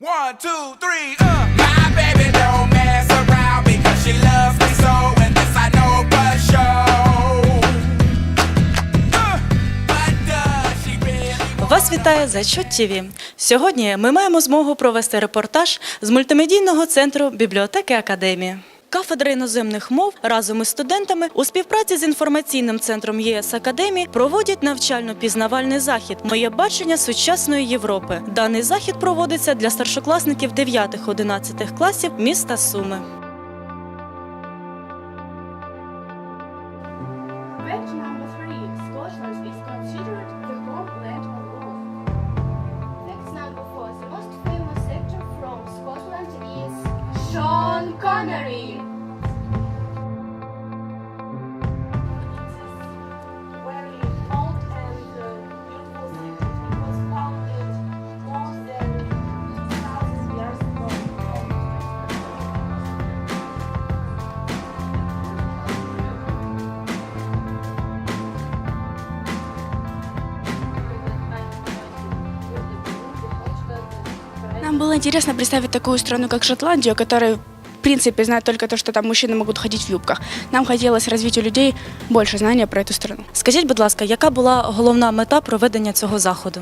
One, two, three, uh. My baby don't mess around because she loves me so, and this I know for sure. Uh, Вас вітає Зачот ТВ. Сьогодні ми маємо змогу провести репортаж з мультимедійного центру бібліотеки Академії. Кафедра іноземних мов разом із студентами у співпраці з інформаційним центром ЄС Академії проводять навчально-пізнавальний захід Моє бачення сучасної Європи. Даний захід проводиться для старшокласників 9-11 класів міста Суми. Fact number three: Scotland is considered the homeland of ago. Нам было интересно представить такую страну, как Шотландию, которая, в принципе, знает только то, что там мужчины могут ходить в юбках. Нам хотелось развить у людей больше знания про эту страну. Скажіть, будь ласка, яка була головна мета проведення цього заходу?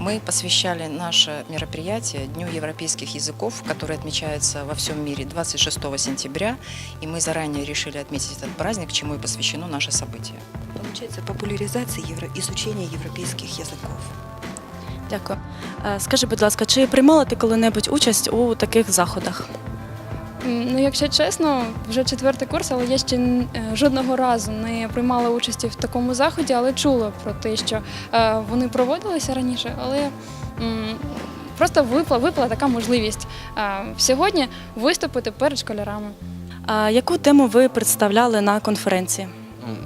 Мы посвящали наше мероприятие Дню европейских языков, который отмечается во всем мире 26 сентября. И мы заранее решили отметить этот праздник, чему и посвящено наше событие. Получается популяризация евро... изучения европейских языков. Дякую. Е, Скажи, будь ласка, чи приймала ти коли-небудь участь у таких заходах? Ну, якщо чесно, вже четвертий курс, але я ще е, жодного разу не приймала участі в такому заході, але чула про те, що е, вони проводилися раніше, але просто випала, випала така можливість е, сьогодні виступити перед школярами. А яку тему ви представляли на конференції?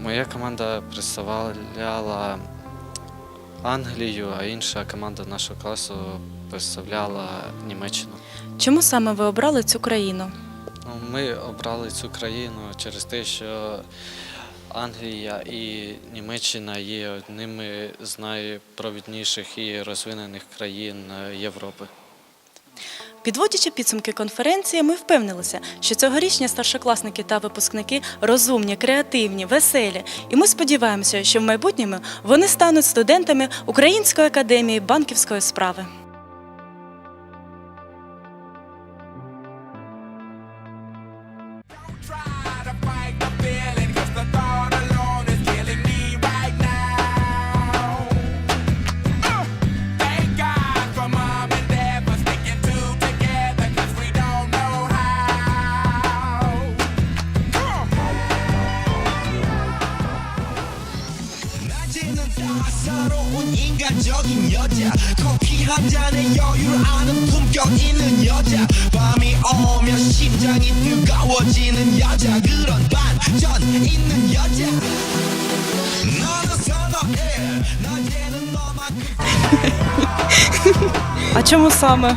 Моя команда представляла Англію, а інша команда нашого класу представляла Німеччину. Чому саме ви обрали цю країну? Ми обрали цю країну через те, що Англія і Німеччина є одними з найпровідніших і розвинених країн е, Європи. Підводячи підсумки конференції, ми впевнилися, що цьогорічні старшокласники та випускники розумні, креативні, веселі. І ми сподіваємося, що в майбутньому вони стануть студентами Української академії банківської справи. 따사로운 인간적인 여자 커피 한 잔에 여유를 아는 품격 있는 여자 밤이 오면 심장이 뜨거워지는 여자 그런 반전 있는 여자 너는 선호해 낮에는 너만큼 А чому саме?